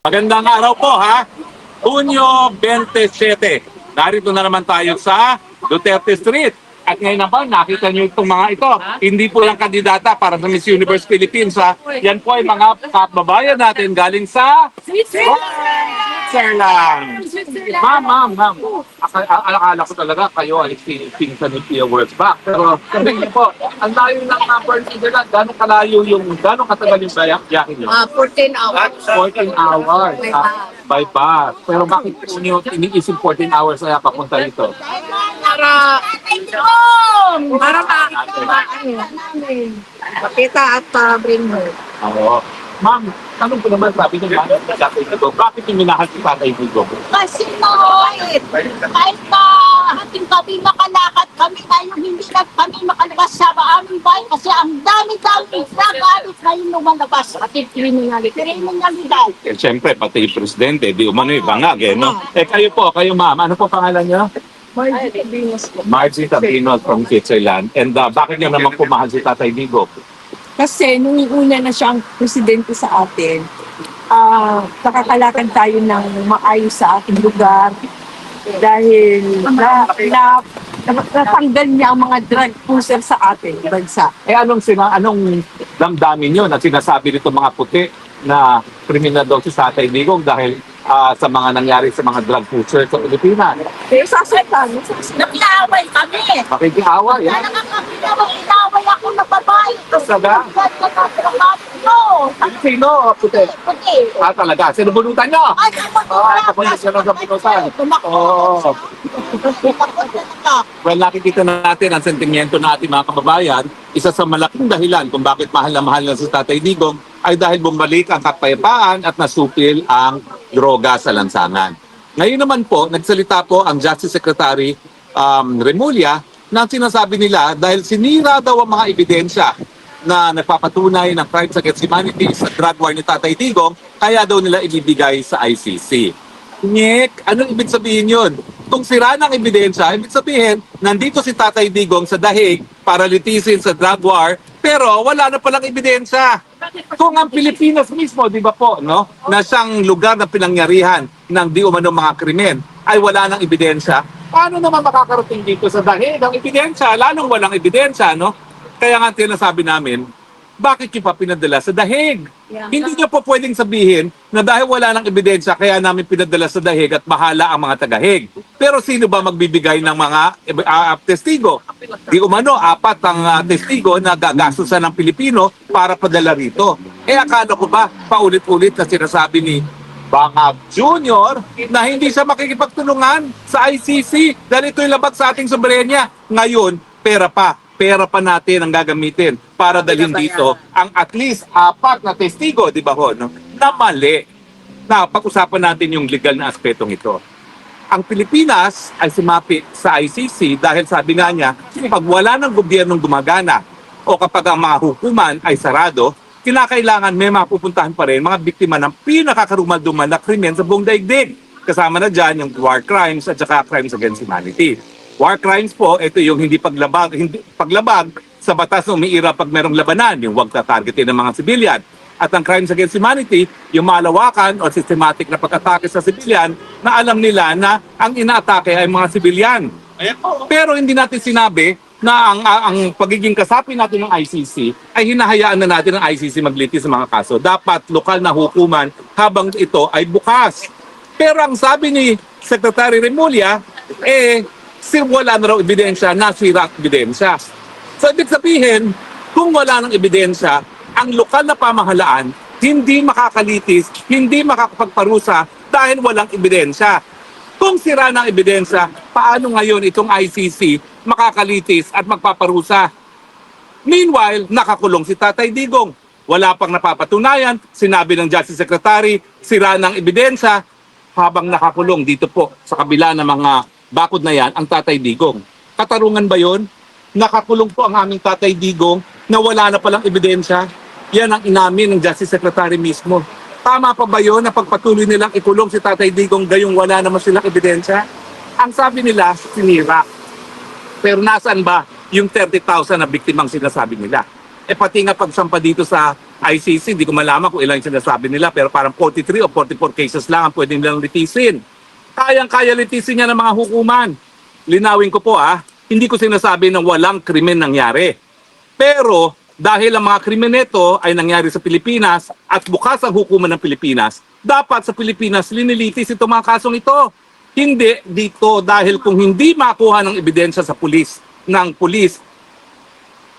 Magandang araw po ha. Hunyo 27. Narito na naman tayo sa Duterte Street. At ngayon naman, nakita niyo itong mga ito. Hindi po lang kandidata para sa Miss Universe Philippines ha. Yan po ay mga kababayan natin galing sa Switzerland. Ma'am, ma'am, ma'am. Aka- a- Alakala ko talaga kayo ay pinsan ni Pia Words back. Pero sabi niyo po, ang layo ng number nila, gano'ng kalayo yung, gano'ng katagal yung bayak yakin niyo? Ah, 14 hours. 14 hours By ah, bus. by bus. Pero bakit po niyo iniisip 14 hours kaya papunta rito? Para, para makakita Makita at uh, bring her. Oo. Ma'am, tanong ko naman, sabi niyo, bakit si Tatay Digo? Bakit yung minahal si Tatay Digo? Kasi noon, kahit na hating kami makalakad kami ngayon, hindi na kami makalabas sa aming bahay kasi ang dami-dami nagalit ngayon lumalabas at kriminalidad. Kriminalidad. Eh, siyempre, pati yung presidente, di umano yung bangag eh, no? Eh, kayo po, kayo ma'am, ano po pangalan niyo? Margie Tabinos from Switzerland. And uh, bakit niyo naman pumahal si Tatay Digo? Kasi nung una na siyang presidente sa atin, ah nakakalakad tayo ng maayos sa ating lugar dahil na, na, na- natanggal niya ang mga drug pusher sa ating bansa. Eh, anong, sina, anong damdamin niyo na sinasabi nito mga puti na kriminal daw si Tatay Digong dahil ah, sa mga nangyari sa mga drug pusher sa Pilipinas? Pero sasaktan. Nag-iaway kami. Makikiawa, Kaya yan. nakakapinaway inaway ako na babae. Trabaho ko. Sino, puti? Puti. Ah, talaga. Sinubunutan niyo? Ay, kapag Ah, kapag siya sa pinusan. Oo. Well, nakikita na natin ang sentimiento ng ating mga kababayan. Isa sa malaking dahilan kung bakit mahal na mahal na si Tatay Digong ay dahil bumalik ang kapayapaan at nasupil ang droga sa lansangan. Ngayon naman po, nagsalita po ang Justice Secretary um, Remulla na sinasabi nila dahil sinira daw ang mga ebidensya na nagpapatunay ng crimes against humanity sa drug war ni Tatay Digong, kaya daw nila ibibigay sa ICC. Nick, anong ibig sabihin yun? Kung sira ng ebidensya, ibig sabihin, nandito si Tatay Digong sa dahig para litisin sa drug war, pero wala na palang ebidensya. Kung ang Pilipinas mismo, di ba po, no, na siyang lugar na pinangyarihan ng di umano mga krimen, ay wala ng ebidensya, paano naman makakarating dito sa dahig ang ebidensya? Lalong walang ebidensya, no? Kaya nga tinasabi namin, bakit nyo pa pinadala sa dahig? Hindi nyo po pwedeng sabihin na dahil wala ng ebidensya, kaya namin pinadala sa dahig at bahala ang mga tagahig. Pero sino ba magbibigay ng mga uh, testigo? Di umano, apat ang ah, testigo na gagastusan ng Pilipino para padala rito. Eh akala ko ba, paulit-ulit na sinasabi ni Bangab Junior na hindi siya makikipagtulungan sa ICC dahil ito'y labat sa ating soberenya. Ngayon, pera pa. Pera pa natin ang gagamitin para dalhin dito ang at least apat na testigo, di ba ho, no? na mali. Na pag-usapan natin yung legal na aspetong ito. Ang Pilipinas ay sumapit sa ICC dahil sabi nga niya, pag wala ng gobyernong gumagana o kapag ang mga hukuman ay sarado, kinakailangan may mapupuntahan pa rin mga biktima ng pinakakarumal-dumal na krimen sa buong daigdig. Kasama na dyan yung war crimes at saka crimes against humanity. War crimes po, ito yung hindi paglabag, hindi paglabag sa batas na umiira pag merong labanan, yung huwag tatargetin ng mga sibilyan. At ang crimes against humanity, yung malawakan o systematic na pag-atake sa sibilyan na alam nila na ang inaatake ay mga sibilyan. Pero hindi natin sinabi na ang, ang pagiging kasapi natin ng ICC ay hinahayaan na natin ng ICC maglitis sa mga kaso. Dapat lokal na hukuman habang ito ay bukas. Pero ang sabi ni Secretary Remulla, eh, si wala na raw ebidensya, nasira ang ebidensya. So, ibig sabihin, kung wala ng ebidensya, ang lokal na pamahalaan hindi makakalitis, hindi makakapagparusa dahil walang ebidensya. Kung sira ng ebidensya, paano ngayon itong ICC makakalitis at magpaparusa? Meanwhile, nakakulong si Tatay Digong. Wala pang napapatunayan, sinabi ng Justice Secretary, sira ng ebidensya, habang nakakulong dito po sa kabila ng mga bakod na yan, ang Tatay Digong. Katarungan ba yon? Nakakulong po ang aming Tatay Digong na wala na palang ebidensya. Yan ang inamin ng Justice Secretary mismo. Tama pa ba yun na pagpatuloy nilang ikulong si Tatay Digong gayong wala naman silang ebidensya? Ang sabi nila, sinira. Pero nasaan ba yung 30,000 na biktimang sinasabi nila? Eh pati nga pagsampa dito sa ICC, hindi ko malaman kung ilan yung sinasabi nila, pero parang 43 o 44 cases lang ang pwede nilang litisin. Kayang-kaya litisin niya ng mga hukuman. Linawin ko po ah, hindi ko sinasabi ng walang krimen nangyari. Pero dahil ang mga krimen nito ay nangyari sa Pilipinas at bukas ang hukuman ng Pilipinas, dapat sa Pilipinas linilitis itong mga kasong ito. Hindi dito dahil kung hindi makuha ng ebidensya sa pulis, ng pulis,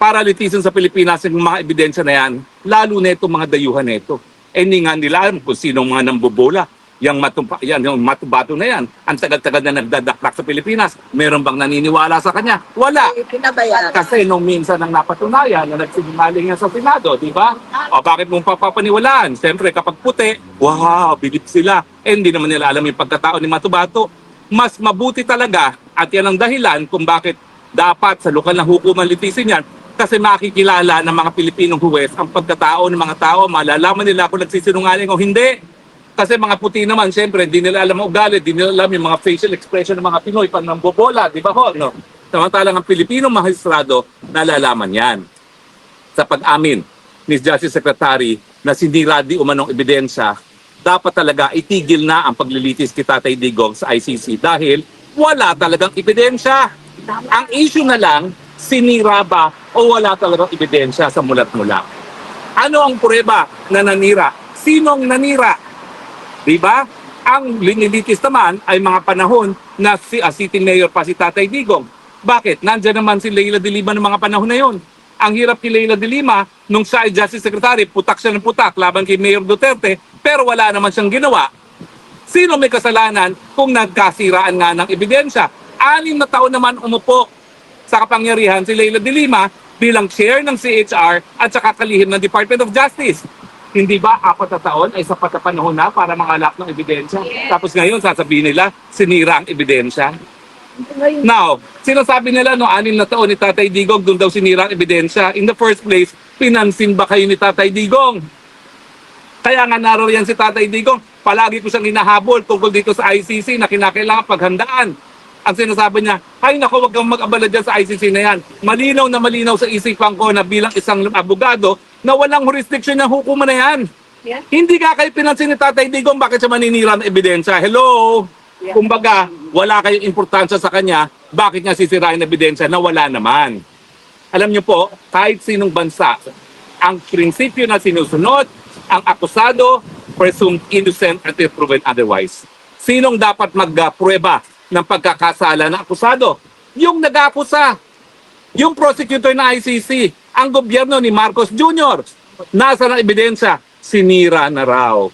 para litisin sa Pilipinas yung mga ebidensya na yan, lalo na itong mga dayuhan na ito. Eh, hindi nga nila alam kung sino mga nambobola. Yang matumpa, yan, yung matubato na yan. Ang tagal-tagal na nagdadaklak sa Pilipinas. Meron bang naniniwala sa kanya? Wala. Pinabayaan. Kasi nung minsan nang napatunayan na nagsinungaling yan sa Senado, di ba? O bakit mong papapaniwalaan? Siyempre kapag puti, wow, bilib sila. Eh, hindi naman nila alam yung pagkatao ni Matubato. Mas mabuti talaga at yan ang dahilan kung bakit dapat sa lokal na hukuman litisin yan kasi makikilala ng mga Pilipinong huwes ang pagkatao ng mga tao, malalaman nila kung nagsisinungaling o hindi. Kasi mga puti naman, siyempre, hindi nila alam ugali, hindi nila alam yung mga facial expression ng mga Pinoy pag nambobola, di ba ho? No? Samantalang ang Pilipino magistrado, nalalaman yan. Sa pag-amin ni Justice Secretary na sinira di umanong ebidensya, dapat talaga itigil na ang paglilitis kay Tatay Digong sa ICC dahil wala talagang ebidensya. Ang issue na lang, sinira ba o wala talagang ebidensya sa mulat-mula. Ano ang prueba na nanira? Sinong nanira? Di ba? Ang linilitis naman ay mga panahon na si ah, City Mayor pa si Tatay Digong. Bakit? Nandiyan naman si Leila de Lima ng mga panahon na yon. Ang hirap kay Leila de Lima, nung siya ay Justice Secretary, putak siya ng putak laban kay Mayor Duterte, pero wala naman siyang ginawa. Sino may kasalanan kung nagkasiraan nga ng ebidensya? Anim na taon naman umupo sa kapangyarihan si Leila de Lima bilang chair ng CHR at saka kalihim ng Department of Justice. Hindi ba apat na taon ay sapat na panahon na para mangalap ng ebidensya? Tapos ngayon sasabihin nila, sinira ang ebidensya. Now, sinasabi nila no anim na taon ni Tatay Digong doon daw sinira ang ebidensya. In the first place, pinansin ba kayo ni Tatay Digong? Kaya nga naroroyan si Tatay Digong, palagi ko siyang hinahabol tungkol dito sa ICC na kinakailangan paghandaan. Ang sinasabi niya, ay nako, wag kang mag-abala dyan sa ICC na yan. Malinaw na malinaw sa isipan ko na bilang isang abogado na walang jurisdiction ng hukuman na yan. Yeah. Hindi ka kayo pinansin ni Tatay Digong, bakit siya maninira ng ebidensya? Hello? Yeah. Kumbaga, wala kayong importansya sa kanya, bakit niya sisirain ng ebidensya na wala naman? Alam niyo po, kahit sinong bansa, ang prinsipyo na sinusunod, ang akusado, presumed innocent until proven otherwise. Sinong dapat magprueba ng pagkakasala ng akusado? Yung nag-akusa, yung prosecutor na ICC, ang gobyerno ni Marcos Jr. Nasa na ebidensya? Sinira na raw.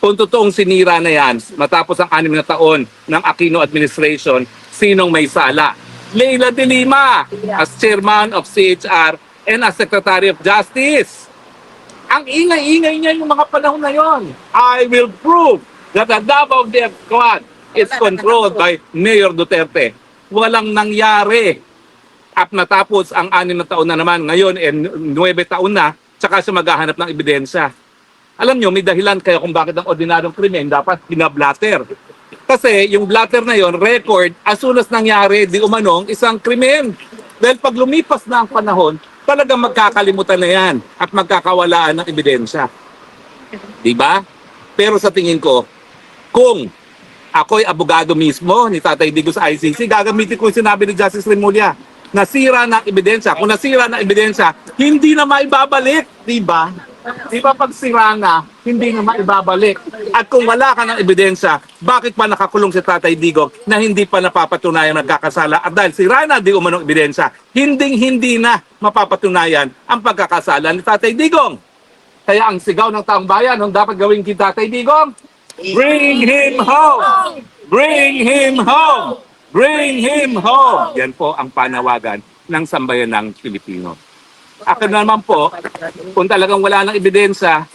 Kung totoong sinira na yan, matapos ang anim na taon ng Aquino administration, sinong may sala? Leila de Lima as chairman of CHR and as Secretary of Justice. Ang ingay-ingay niya yung mga panahon na yon. I will prove that the Davao Death Squad is controlled by Mayor Duterte. Walang nangyari. At natapos ang anim na taon na naman, ngayon, eh, nuwebe taon na, tsaka siya maghahanap ng ebidensya. Alam nyo, may dahilan kaya kung bakit ang ordinaryong krimen dapat binablatter. Kasi yung blatter na yon record, as soon as nangyari, di umanong isang krimen. Dahil pag lumipas na ang panahon, talagang magkakalimutan na yan at magkakawalaan ng ebidensya. Di ba? Pero sa tingin ko, kung ako'y abogado mismo ni Tatay Digo sa ICC, gagamitin ko yung sinabi ni Justice Remulla. Nasira ng ebidensya. Kung nasira ng ebidensya, hindi na maibabalik. Di ba? Di ba pag sira na, hindi na maibabalik. At kung wala ka ng ebidensya, bakit pa nakakulong si Tatay Digong na hindi pa napapatunayan nagkakasala? At dahil sira na di umanong ebidensya, hinding-hindi na mapapatunayan ang pagkakasala ni Tatay Digong. Kaya ang sigaw ng taong bayan, ang dapat gawin kay Tatay Digong, Bring him home! Bring him home! Bring him home! Yan po ang panawagan ng sambayan ng Pilipino. Ako naman po, kung talagang wala ng ebidensya,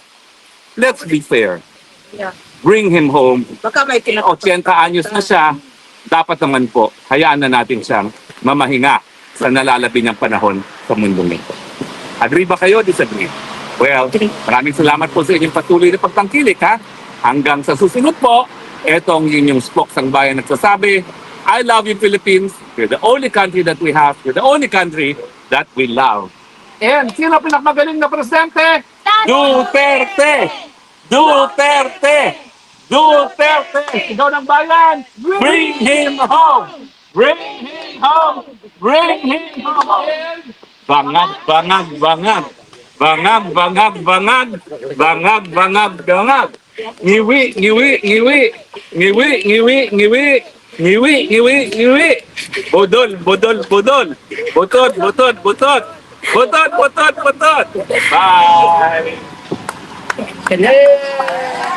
let's be fair. Bring him home. Baka may pinag... 80 anyos na siya, dapat naman po, hayaan na natin siyang mamahinga sa nalalabi niyang panahon sa mundong ito. Agree ba kayo? Disagree? Well, maraming salamat po sa inyong patuloy na pagtangkilik ha. Hanggang sa susunod po, etong yun yung spokes ang bayan nagsasabi, I love you Philippines. You're the only country that we have. You're the only country that we love. And sino pinakamagaling na presidente? Duterte! Duterte! Duterte! Sigaw ng bayan! Bring him home! Bring him home! Bring him home! Bangag, bangag, bangag! Bangag, bangag, bangag! Bangag, bangag, bangag! Ngiwi, ngiwi, ngiwi! Ngiwi, ngiwi, ngiwi! Ngiwi, ngiwi, ngiwi. Bodol, bodol, bodol. Botot, botot, botot. Botot, botot, botot. Bye. Yay!